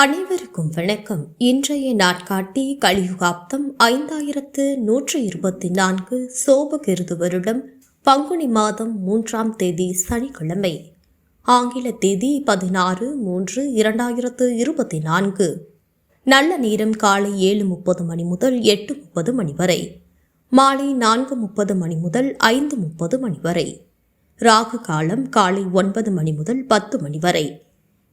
அனைவருக்கும் வணக்கம். இன்றைய நாட்காட்டி கலியுகாப்தம் ஐந்தாயிரத்து நூற்று இருபத்தி நான்கு சோபகிருது வருடம் பங்குனி மாதம் மூன்றாம் தேதி சனிக்கிழமை. ஆங்கில தேதி பதினாறு மூன்று இரண்டாயிரத்து இருபத்தி நான்கு. நல்ல நேரம் காலை ஏழு முப்பது மணி முதல் எட்டு முப்பது மணி வரை. மாலை நான்கு முப்பது மணி முதல் ஐந்து முப்பது மணி வரை. ராகு காலம் காலை ஒன்பது மணி முதல் பத்து மணி வரை.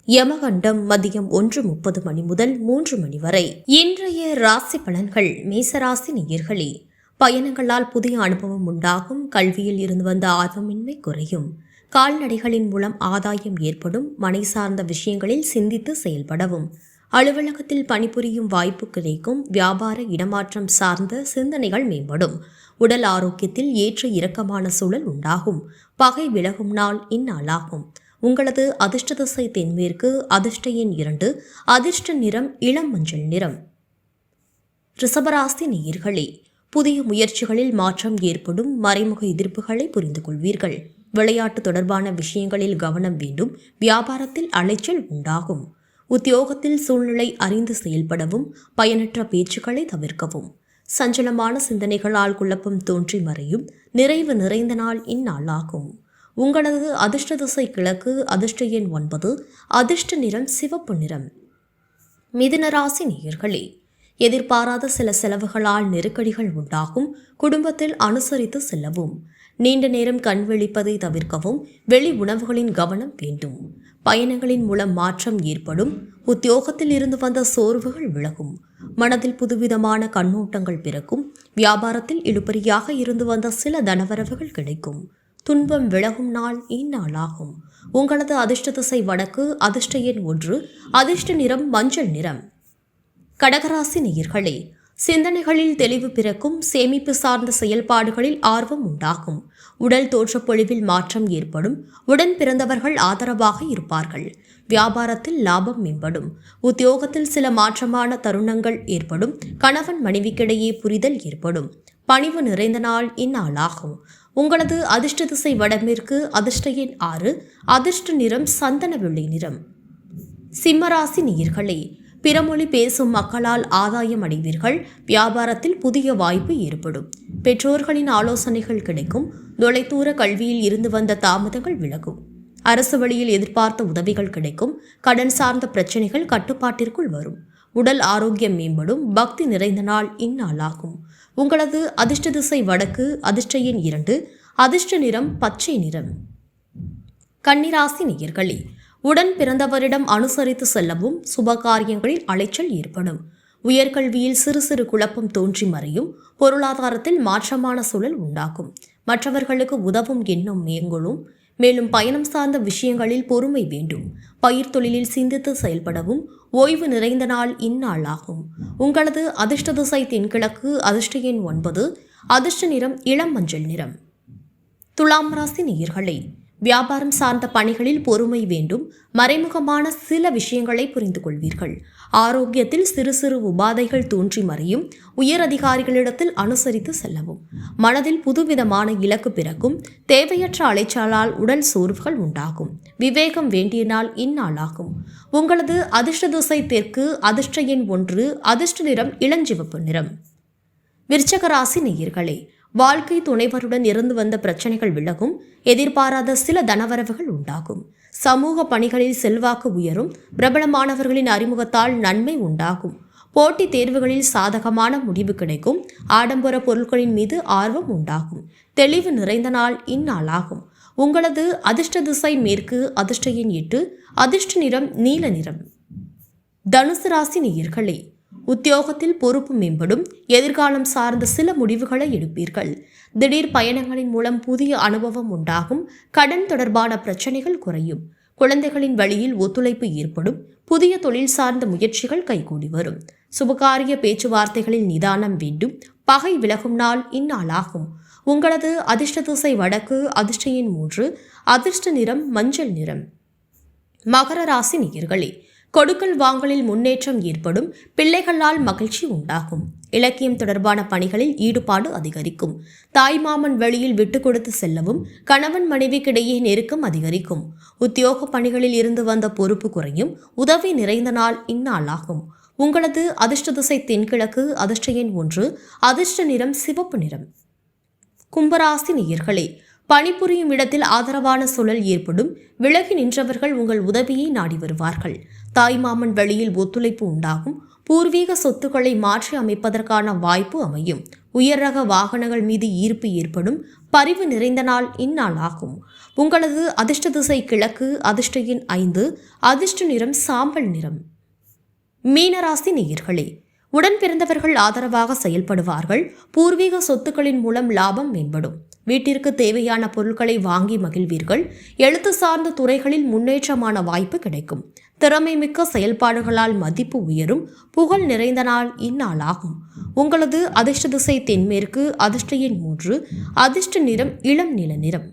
யமகண்டம் மதியம் ஒன்று முப்பது மணி முதல் மூன்று மணி வரை. இன்றைய ராசி பலன்கள் மேசராசி நேயர்களே. பயணங்களால் புதிய அனுபவம் உண்டாகும். கல்வியில் இருந்து வந்த ஆர்வமின்மை குறையும். கால்நடைகளின் மூலம் ஆதாயம் ஏற்படும். மனை சார்ந்த விஷயங்களில் சிந்தித்து செயல்படவும். அலுவலகத்தில் பணிபுரியும் வாய்ப்பு கிடைக்கும். வியாபார இடமாற்றம் சார்ந்த சிந்தனைகள் மேம்படும். உடல் ஆரோக்கியத்தில் ஏற்ற இறக்கமான சூழல் உண்டாகும். பகை விலகும் நாள் இந்நாளாகும். உங்களது அதிர்ஷ்ட திசை தென்மேற்கு அதிர்ஷ்ட எண் இரண்டு அதிர்ஷ்ட நிறம் இளம் மஞ்சள் நிறம். ரிசபராசி நேயர்களே புதிய முயற்சிகளில் மாற்றம் ஏற்படும் மறைமுக எதிர்ப்புகளை புரிந்து கொள்வீர்கள் விளையாட்டு தொடர்பான விஷயங்களில் கவனம் வேண்டும் வியாபாரத்தில் அலைச்சல் உண்டாகும். உத்தியோகத்தில் சூழ்நிலை அறிந்து செயல்படவும் பயனற்ற பேச்சுக்களை தவிர்க்கவும். சஞ்சலமான சிந்தனைகளால் குழப்பம் தோன்றி மறையும் நிறைவு நிறைந்த நாள் இந்நாளாகும். உங்களது அதிர்ஷ்ட திசை கிழக்கு அதிர்ஷ்ட எண் ஒன்பது அதிர்ஷ்ட நிறம் சிவப்பு நிறம். மிதுனராசி நேயர்களே எதிர்பாராத சில செலவுகளால் நெருக்கடிகள் உண்டாகும் குடும்பத்தில் அனுசரித்து செல்லவும் நீண்ட நேரம் கண் விழிப்பதை தவிர்க்கவும் வெளி உணவுகளின் கவனம் வேண்டும். பயணங்களின் மூலம் மாற்றம் ஏற்படும் உத்தியோகத்தில் இருந்து வந்த சோர்வுகள் விலகும். மனதில் புதுவிதமான கண்ணோட்டங்கள் பிறக்கும் வியாபாரத்தில் இழுபறியாக இருந்து வந்த சில தனவரவுகள் கிடைக்கும். துன்பம் விலகும் நாள் இந்நாளாகும். உங்களது அதிர்ஷ்ட திசை வடக்கு அதிர்ஷ்ட எண் ஒன்று அதிர்ஷ்ட நிறம் மஞ்சள் நிறம். கடகராசி நேயர்களே சிந்தனைகளில் தெளிவு பிறக்கும் சேமிப்பு சார்ந்த செயல்பாடுகளில் ஆர்வம் உண்டாகும். உடல் தோற்றப்பொழிவில் மாற்றம் ஏற்படும். உடன் பிறந்தவர்கள் ஆதரவாக இருப்பார்கள். வியாபாரத்தில் லாபம் மேம்படும். உத்தியோகத்தில் சில மாற்றமான தருணங்கள் ஏற்படும். கணவன் மனைவிக்கிடையே புரிதல் ஏற்படும். பணிவு நிறைந்த நாள் இந்நாளாகும். உங்களது அதிர்ஷ்ட திசை வடமேற்கு அதிர்ஷ்ட எண் ஆறு அதிர்ஷ்ட நிறம் சந்தன வெள்ளி நிறம். சிம்மராசி நீர்களே பிறமொழி பேசும் மக்களால் ஆதாயம் அடைவீர்கள் வியாபாரத்தில் புதிய வாய்ப்பு ஏற்படும். பெற்றோர்களின் ஆலோசனைகள் கிடைக்கும் தொலைதூர கல்வியில் இருந்து வந்த தாமதங்கள் விலகும். அரசு வழியில் எதிர்பார்த்த உதவிகள் கிடைக்கும் கடன் சார்ந்த பிரச்சனைகள் கட்டுப்பாட்டிற்குள் வரும். உடல் ஆரோக்கியம் மேம்படும் பக்தி நிறைந்த நாள் இந்நாளாகும். உங்களது அதிர்ஷ்ட திசை வடக்கு அதிர்ஷ்ட எண் இரண்டு அதிர்ஷ்ட நிறம் பச்சை நிறம். கன்னிராசி நேயர்களே உடன் பிறந்தவரிடம் அனுசரித்து செல்லவும் சுபகாரியங்களில் அலைச்சல் ஏற்படும். உயர்கல்வியில் சிறு சிறு குழப்பம் தோன்றி மறையும் பொருளாதாரத்தில் மாற்றமான சூழல் உண்டாகும். மற்றவர்களுக்கு உதவும் எண்ணும் மேங்கொள்ளும் மேலும் பயணம் சார்ந்த விஷயங்களில் பொறுமை வேண்டும். பயிர் தொழிலில் சிந்தித்து செயல்படவும் ஓய்வு நிறைந்த நாள் இந்நாளாகும். உங்களது அதிர்ஷ்ட திசை தென்கிழக்கு அதிர்ஷ்ட எண் ஒன்பது அதிர்ஷ்ட நிறம் இளம் மஞ்சள் நிறம். துலாம் ராசி நேயர்களே வியாபாரம் சார்ந்த பணிகளில் பொறுமை வேண்டும். மறைமுகமான சில விஷயங்களை புரிந்து கொள்வீர்கள் ஆரோக்கியத்தில் சிறு சிறு உபாதைகள் தோன்றி மறையும். உயர் அதிகாரிகளிடத்தில் அனுசரித்து செல்லவும். மனதில் புதுவிதமான இலக்கு பிறக்கும். தேவையற்ற அலைச்சாலால் உடல் சோர்வுகள் உண்டாகும். விவேகம் வேண்டிய நாள் இந்நாளாகும். உங்களது அதிர்ஷ்ட திசை தெற்கு அதிர்ஷ்ட எண் ஒன்று அதிர்ஷ்ட நிறம் இளஞ்சிவப்பு நிறம். விருச்சகராசி நேயர்களே வாழ்க்கை துணைவருடன் இருந்து வந்த பிரச்சனைகள் விலகும். எதிர்பாராத சில தனவரவுகள் உண்டாகும். சமூக பணிகளில் செல்வாக்கு உயரும் பிரபலமானவர்களின் அறிமுகத்தால் நன்மை உண்டாகும். போட்டித் தேர்வுகளில் சாதகமான முடிவு கிடைக்கும் ஆடம்பர பொருட்களின் மீது ஆர்வம் உண்டாகும். தெளிவு நிறைந்த நாள் இந்நாளாகும். உங்களது அதிர்ஷ்ட திசை மேற்கு அதிர்ஷ்ட எண் எட்டு அதிர்ஷ்ட நிறம் நீல நிறம். தனுசு ராசி நேயர்களே உத்தியோகத்தில் பொறுப்பு மேம்படும் எதிர்காலம் சார்ந்த சில முடிவுகளை எடுப்பீர்கள். திடீர் பயணங்களின் மூலம் புதிய அனுபவம் உண்டாகும் கடன் தொடர்பான பிரச்சனைகள் குறையும். குழந்தைகளின் வழியில் ஒத்துழைப்பு ஏற்படும் புதிய தொழில் சார்ந்த முயற்சிகள் கைகூடி வரும். சுபகாரிய பேச்சுவார்த்தைகளில் நிதானம் வேண்டும். பகை விலகும் நாள் இந்நாளாகும். உங்களது அதிர்ஷ்ட திசை வடக்கு அதிர்ஷ்ட எண் மூன்று அதிர்ஷ்ட நிறம் மஞ்சள் நிறம். மகர ராசி நேயர்களே கொடுக்கல் வாங்கலில் முன்னேற்றம் ஏற்படும் பிள்ளைகளால் மகிழ்ச்சி உண்டாகும். இலக்கியம் தொடர்பான பணிகளில் ஈடுபாடு அதிகரிக்கும். தாய்மாமன் வெளியில் விட்டு கொடுத்து செல்லவும் கணவன் மனைவிக்கிடையே நெருக்கம் அதிகரிக்கும். உத்தியோக பணிகளில் இருந்து வந்த பொறுப்பு குறையும் உதவி நிறைந்த நாள் இந்நாளாகும். உங்களது அதிர்ஷ்ட திசை தென்கிழக்கு அதிர்ஷ்ட எண் ஒன்று அதிர்ஷ்ட நிறம் சிவப்பு நிறம். கும்பராசி நேயர்களே பணிபுரியும் இடத்தில் ஆதரவான சூழல் ஏற்படும். விலகி நின்றவர்கள் உங்கள் உதவியை நாடி வருவார்கள். தாய்மாமன் வழியில் ஒத்துழைப்பு உண்டாகும். பூர்வீக சொத்துக்களை மாற்றி அமைப்பதற்கான வாய்ப்பு அமையும். உயர் ரக வாகனங்கள் மீது ஈர்ப்பு ஏற்படும். பரிவு நிறைந்த நாள் இந்நாள் ஆகும். உங்களது அதிர்ஷ்ட திசை கிழக்கு அதிர்ஷ்ட எண் ஐந்து அதிர்ஷ்ட நிறம் சாம்பல் நிறம். மீனராசி நேயர்களே உடன் பிறந்தவர்கள் ஆதரவாக செயல்படுவார்கள். பூர்வீக சொத்துக்களின் மூலம் லாபம் மேம்படும். வீட்டிற்கு தேவையான பொருட்களை வாங்கி மகிழ்வீர்கள். எழுத்து சார்ந்த துறைகளில் முன்னேற்றமான வாய்ப்பு கிடைக்கும். திறமை மிக்க செயல்பாடுகளால் மதிப்பு உயரும். புகழ் நிறைந்த நாள் இந்நாளாகும். உங்களது அதிர்ஷ்ட திசை தென்மேற்கு அதிர்ஷ்ட எண் மூன்று அதிர்ஷ்ட நிறம் இளம் நில நிறம்